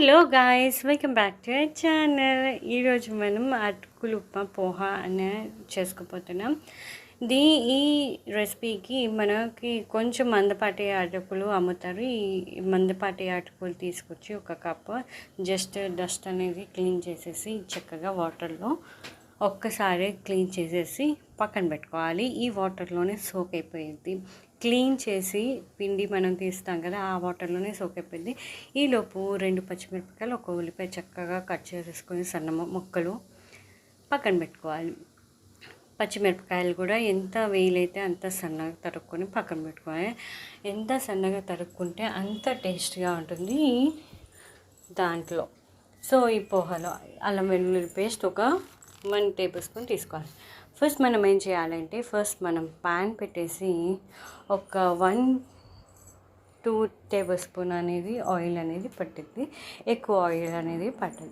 Hello guys welcome back to our channel ఈరోజు మనం అటుకులు ఉప్మా పోహ అనే చేసుకోపోతున్నాం దీ ఈ రెసిపీకి మనకి కొంచెం మందపాటి అటుకులు అమ్ముతారు. ఈ మందపాటి అటుకులు తీసుకొచ్చి ఒక కప్ జస్ట్ డస్ట్ అనేది క్లీన్ చేసేసి చక్కగా వాటర్లో ఒక్కసారి క్లీన్ చేసేసి పక్కన పెట్టుకోవాలి. ఈ వాటర్లోనే సోక్ అయిపోయింది. క్లీన్ చేసి పిండి మనం తీస్తాం కదా ఆ వాటర్లోనే సోక్ అయిపోయింది. ఈలోపు రెండు పచ్చిమిరపకాయలు ఒక ఉల్లిపాయ చక్కగా కట్ చేసేసుకొని సన్న ముక్కలు పక్కన పెట్టుకోవాలి. పచ్చిమిరపకాయలు కూడా ఎంత వేలైతే అంత సన్నగా తరుక్కొని పక్కన పెట్టుకోవాలి. ఎంత సన్నగా తరుక్కుంటే అంత టేస్ట్గా ఉంటుంది దాంట్లో. సో ఈ పోహలో అల్లం వెల్లుల్లి పేస్ట్ ఒక వన్ టేబుల్ స్పూన్ తీసుకోవాలి. ఫస్ట్ మనం ఏం చేయాలంటే ఫస్ట్ మనం ప్యాన్ పెట్టేసి ఒక వన్ టూ టేబుల్ స్పూన్ అనేది ఆయిల్ అనేది పట్టింది ఎక్కువ ఆయిల్ అనేది పట్టదు.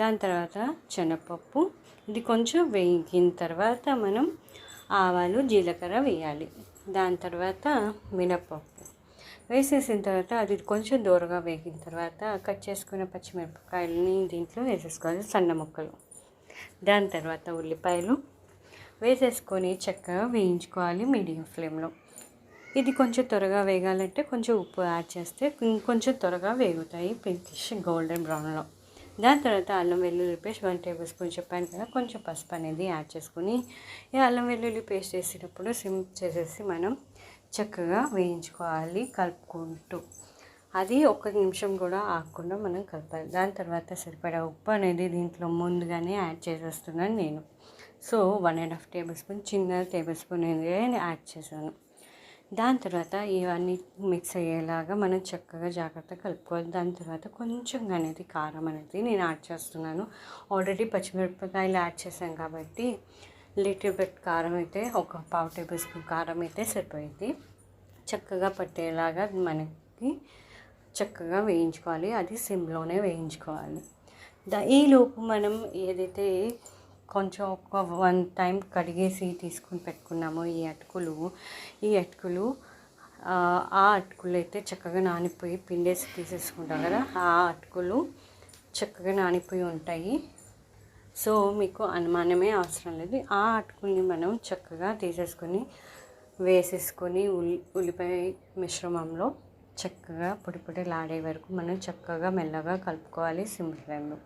దాని తర్వాత శనగపప్పు. ఇది కొంచెం వేగిన తర్వాత మనం ఆవాలు జీలకర్ర వేయాలి. దాని తర్వాత మినపప్పు వేసేసిన తర్వాత అది కొంచెం దూరగా వేగిన తర్వాత కట్ చేసుకున్న పచ్చిమిరపకాయలని దీంట్లో వేసేసుకోవాలి. సన్న ముక్కలు. దాని తర్వాత ఉల్లిపాయలు వేసేసుకొని చక్కగా వేయించుకోవాలి మీడియం ఫ్లేమ్లో. ఇది కొంచెం త్వరగా వేగాలంటే కొంచెం ఉప్పు యాడ్ చేస్తే ఇంకొంచెం త్వరగా వేగుతాయి పింకిష్ గోల్డెన్ బ్రౌన్లో. దాని తర్వాత అల్లం వెల్లుల్లి పేస్ట్ వన్ టేబుల్ స్పూన్ చెప్పాను కదా కొంచెం పసుపు అనేది యాడ్ చేసుకుని ఈ అల్లం వెల్లుల్లి పేస్ట్ వేసేటప్పుడు సిమ్ చేసేసి మనం చక్కగా వేయించుకోవాలి కలుపుకుంటూ. అది ఒక్క నిమిషం కూడా ఆగకుండా మనం కలపాలి దాని తర్వాత సరిపడా ఉప్పు అనేది దీంట్లో ముందుగానే యాడ్ చేసేస్తున్నాను నేను. So one and half tablespoon చిన్న టేబుల్ స్పూన్ అనేది యాడ్ చేశాను. దాని తర్వాత ఇవన్నీ మిక్స్ అయ్యేలాగా మనం చక్కగా జాగ్రత్తగా కలుపుకోవాలి. దాని తర్వాత కొంచెం అనేది కారం అనేది నేను యాడ్ చేస్తున్నాను. ఆల్రెడీ పచ్చిమిరపకాయలు యాడ్ చేశాను కాబట్టి లిటిల్ బిట్ కారం అయితే ఒక పావు టేబుల్ స్పూన్ కారం అయితే సరిపోయింది. చక్కగా పట్టేలాగా మనకి చక్కగా వేయించుకోవాలి. అది సిమ్లోనే వేయించుకోవాలి. దా ఈలోపు మనం ఏదైతే కొంచెం ఒక వన్ టైం కడిగేసి తీసుకుని పెట్టుకున్నామో ఈ అటుకులు ఈ అటుకులు ఆ అటుకులు అయితే చక్కగా నానిపోయి పిండేసి తీసేసుకుంటాం కదా. ఆ అటుకులు చక్కగా నానిపోయి ఉంటాయి. సో మీకు అనుమానమే అవసరం లేదు. ఆ అటుకుల్ని మనం చక్కగా తీసేసుకొని వేసేసుకొని ఉల్లి ఉల్లిపాయ మిశ్రమంలో చక్కగా పొడి పొడిలాడే వరకు మనం చక్కగా మెల్లగా కలుపుకోవాలి సిమ్ ఫ్లేమ్లో.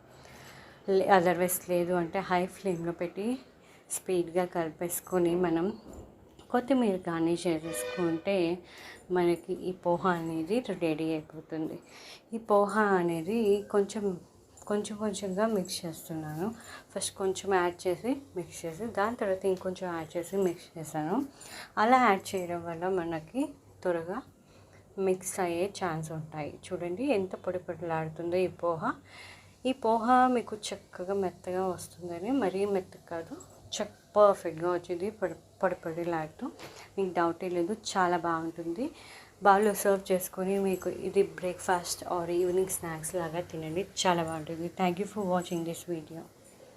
అదర్వైజ్ లేదు అంటే హై ఫ్లేమ్లో పెట్టి స్పీడ్గా కలిపేసుకొని మనం కొత్తిమీర కానీ చేసేసుకుంటే మనకి ఈ పోహ అనేది రెడీ అయిపోతుంది. ఈ పోహ అనేది కొంచెం కొంచెం కొంచెంగా మిక్స్ చేస్తున్నాను. ఫస్ట్ కొంచెం యాడ్ చేసి మిక్స్ చేసి దాని తర్వాత ఇంకొంచెం యాడ్ చేసి మిక్స్ చేశాను. అలా యాడ్ చేయడం వల్ల మనకి త్వరగా మిక్స్ అయ్యే ఛాన్స్ ఉంటాయి చూడండి ఎంత పొడి పొడిలాడుతుందో ఈ పోహ. ఈ పోహ మీకు చక్కగా మెత్తగా వస్తుందని మరీ మెత్తగా కాదు చక్క పర్ఫెక్ట్గా వచ్చింది. పొడి పొడి పొడిలాడుతూ. మీకు డౌటే లేదు చాలా బాగుంటుంది. బాగా సర్వ్ చేసుకొని మీకు ఇది బ్రేక్ఫాస్ట్ ఆర్ ఈవినింగ్ స్నాక్స్ లాగా తినండి. చాలా బాగుంటుంది. Thank you for watching this video.